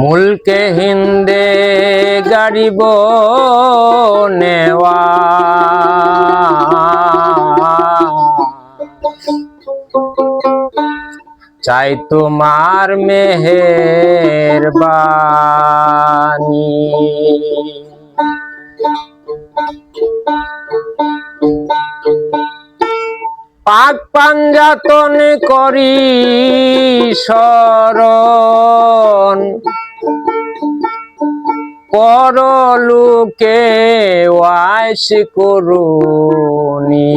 মুলকে হিন্দে গাড়িব চাই তোমার মেহের পাক পাঞ্জাতন করি শরণ। পরলোকে ওয়াইস করুনি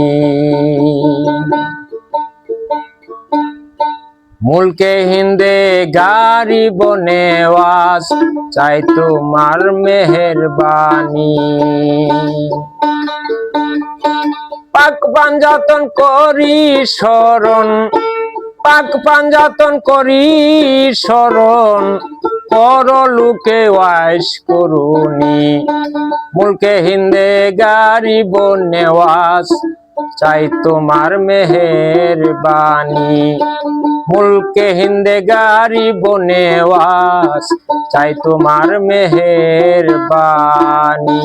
মুলকে হিন্দে গারি বনেওয়াস চাই তোমার মেহরবানি। পাক পাঞ্জাতন করি শরণ পাক পাঞ্জাতন করি, শরণ পরলোকে ওয়াইস করুনি মুলকে হিন্দে গারি বনেওয়াস, চাই তোমার মেহের বাণী মুলকে হিন্দে গারি বনেওয়াস, চাই তোমার মেহের বাণী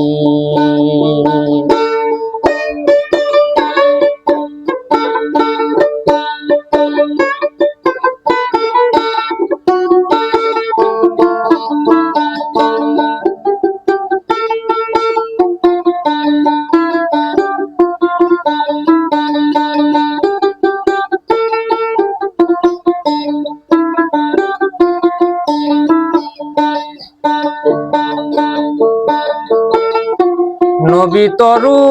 নবী তরু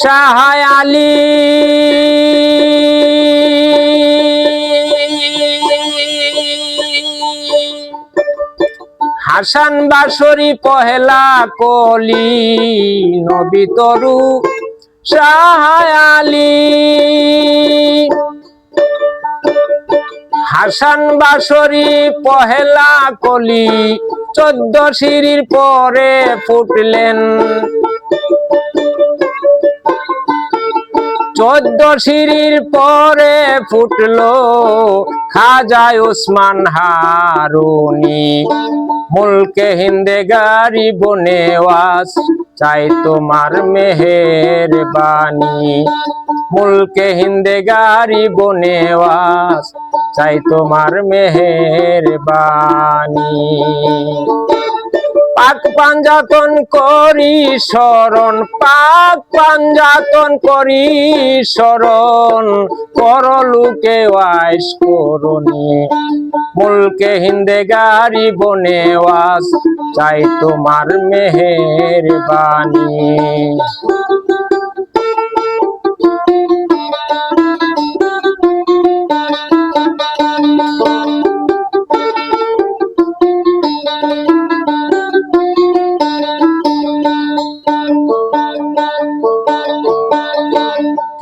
সাহায় আলী। হাসান বাসরি পহেলা কলি নবী তরু সাহায় হাসান বাসরি পহেলা কলি, চোদ্দ সিঁড়ির পরে ফুটলেন। চোদ্দ সিঁড়ির পরে ফুটলো খাজায় ওসমান হারুনি। মুলকে হিন্দে গারি বনেওয়াস চাই তোমার মেহের বাণী মুলকে হিন্দে গারি বনেওয়াস চাই তোমার মেহের বাণী পাক পাঞ্জাতন করি শরণ, পাক পাঞ্জাতন করি শরণ করলুকে ওয়াইস করুনি মুলকে হিন্দে গারি বনেওয়াস চাই তোমার মেহের বাণী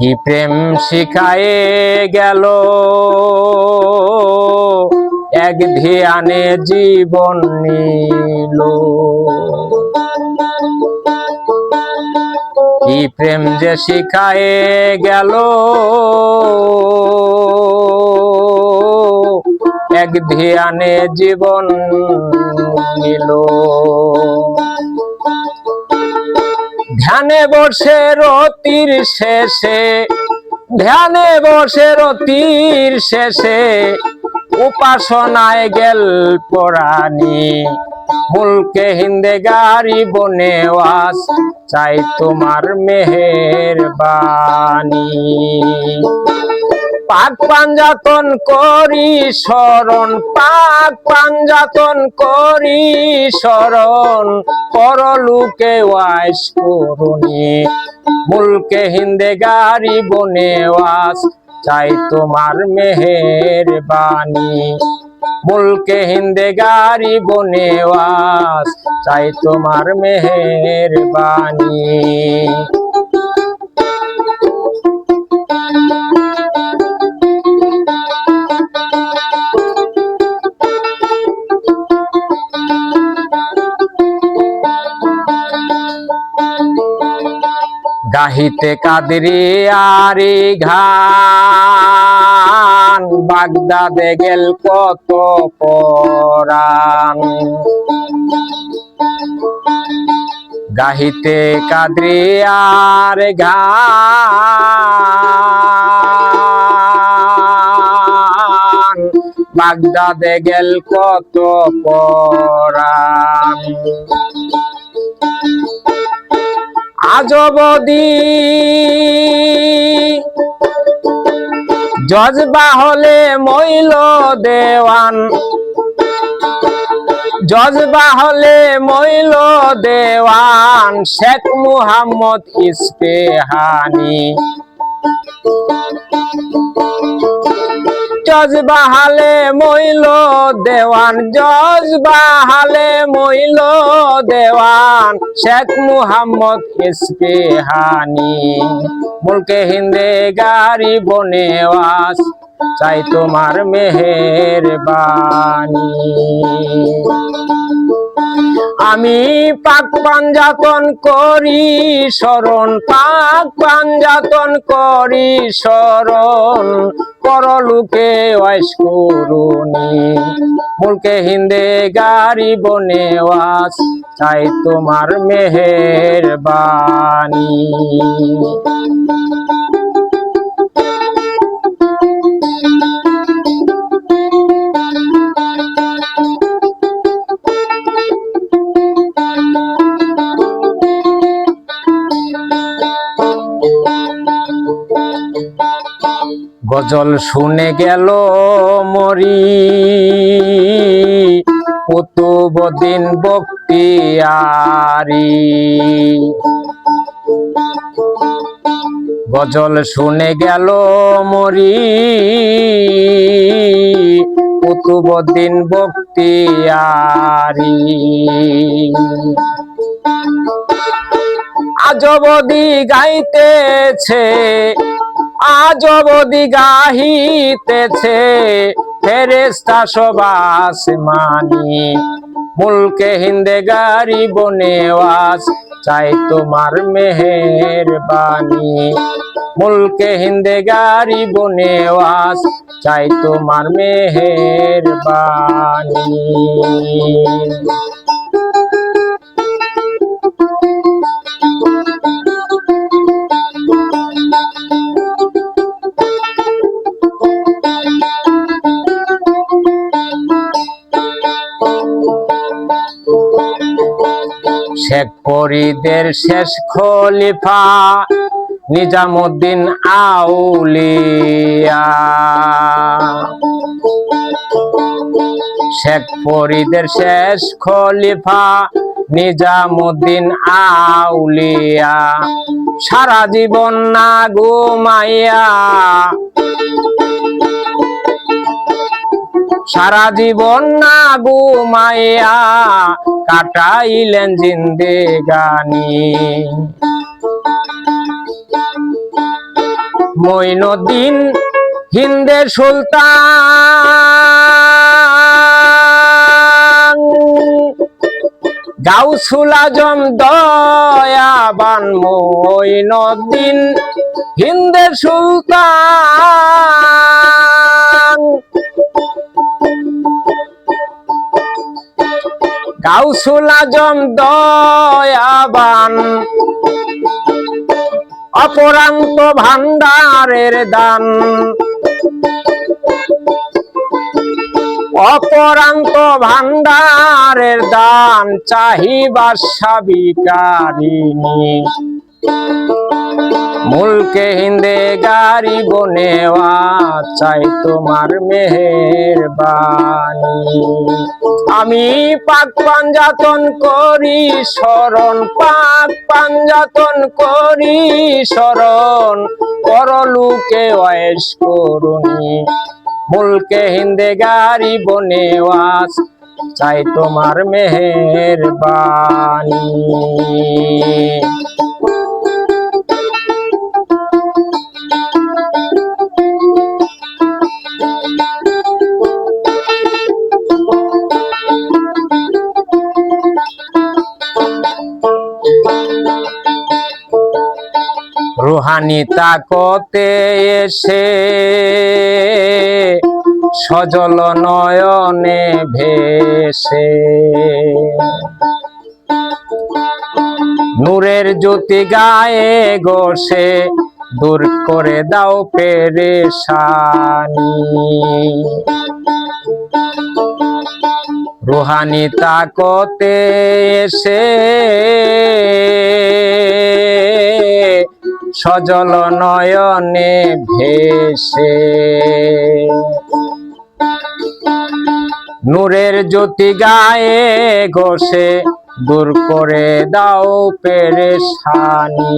কি প্রেম শিখায়ে গেল? এক ধ্যানে জীবন নিল। কি প্রেম যে শিখায়ে গেল? এক ধ্যানে জীবন নিল। ধ্যানে বসে রতির শেষে, ধ্যানে বসে রতির শেষে, উপাসনায় গেল পরাণী। মুলকে হিন্দে গাড়ি বনে ওয়াস চাই তোমার মেহের বাণী পাক পাঞ্জাতন করি, শরণ পাক পাঞ্জাতন করি, শরণ পরলুকে ওয়াইস করুনি মুলকে হিন্দে গারি বনেওয়াস চাই তোমার মেহের বাণী মুলকে হিন্দে গারি বনেওয়াস চাই তোমার মেহের বাণী গাহিতে কাদরি আরি ঘান বাগদাদে গেল কত পরাণ। গাহিতে আর ঘান বাগদাদে গেল কত পরাণ। আজবদি জজবা হলে মইল দেওয়ান। জজবা হলে মইল দেওয়ান শেখ মুহাম্মদ ইস্পেহানি জজবা বাহালে মইল দেওয়ান জজ বাহালে মইল দেওয়ান। শেখ মুহাম্মদ ইস্পেহানি মুলকে হিন্দে গারি বনেওয়াস চাই তোমার মেহের বাণী আমি পাক পাঞ্জাতন করি, শরণ পাক পাঞ্জাতন করি, শরণ পরলোকে ওয়াইস করুনি মুলকে হিন্দে গারি বনেওয়াস চাই তোমার মেহের গজল শুনে গেল মরি। কুতুবদিন বক্তিয়ারি গজল শুনে গেল মরি। কুতুবদিন বক্তিয়ারি আজবদি গাইতেছে আজবদি গাহিতেছে ফেরেস্তা সবাস মানি। মুলকে হিন্দে গারি বনেওয়াস চাই তোমার মেহের বাণী মুলকে হিন্দে গারি বনেওয়াস চাই তোমার মেহের শেখ ফরিদের শেষ খলিফা নিজামুদ্দিন আউলিয়া। শেখ ফরিদের শেষ খলিফা নিজামুদ্দিন আউলিয়া। সারা জীবন না ঘুমাইয়া সারা জীবন না ঘুমাইয়া কাটাইলেন জিন্দেগানি মইনুদ্দিন হিন্দে সুলতান। গাউসুল আজম দয়াবান মইনুদ্দিন হিন্দের সুলতান। গাউসুল দয়াবান। অপরান্ত ভান্ডারের দান। অপরান্ত ভান্ডারের দান চাহিবা সাবিকারিনী মুলকে হিন্দে গারি বনেওয়া চাই তোমার মেহের বাণী আমি পাক পাঞ্জাতন করি, শরণ পাক পাঞ্জাতন করি, শরণ পরলুকে ওয়েস করুনি মুলকে হিন্দে গারি বনেওয়াস চাই তোমার মেহের রুহানি তাকতে এসে সজল নয়নে ভেসে। নূরের জ্যোতি গায়ে গোসে দূর করে দাও পেরেশানি। রুহানি তাকতে এসে সজল নয়নে ভেসে। নূরের জ্যোতি গায়ে ঘষে, দূর করে দাও পেরে পেরেশানি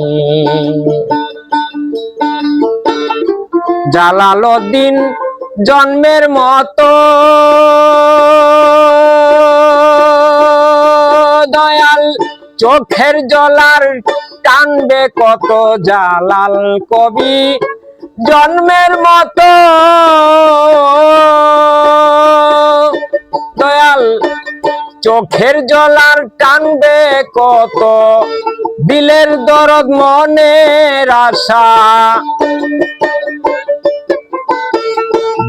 জালালউদ্দিন জন্মের মতো। দয়াল চোখের জলার টানবে কত জালাল কবি জন্মের মতো। দয়াল, চোখের জলার টানবে কত দিলের দরদ মনের আশা।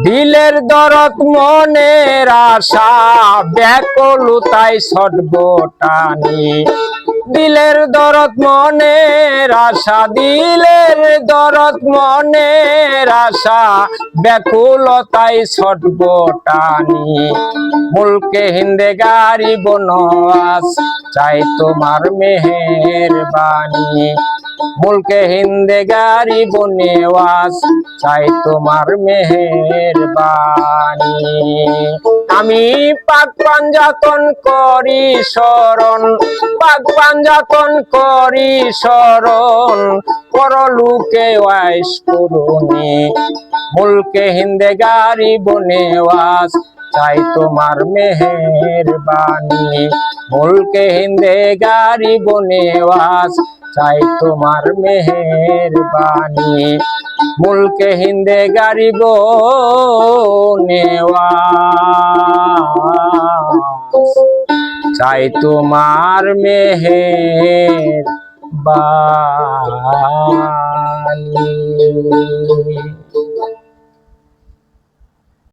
দিলের দরদ মনের আশা ব্যাকুলতাই সটবটানি দিলের দরদ মনের আশা, দিলের দরদ মনের আশা ব্যাকুলতাই সটবটানি মুলকে হিন্দে গারি বনবাস, চাই তোমার মেহের বাণী মুলকে হিন্দে গারি বনেওয়াস চাই তোমার মেহের বাণী আমি পাক পাঞ্জাতন করি শরণ পাক পাঞ্জাতন করি শরণ, পরলুকে ওয়াইস করুনি মুলকে হিন্দে গারি বনেওয়াস চাই তোমার মেহের বাণী মুলকে হিন্দে গারি বনেওয়াস চাই তোমার মেহের বাণী মুলকে হিন্দে গারিব নেওয়াস চাই তোমার মেহের বাণী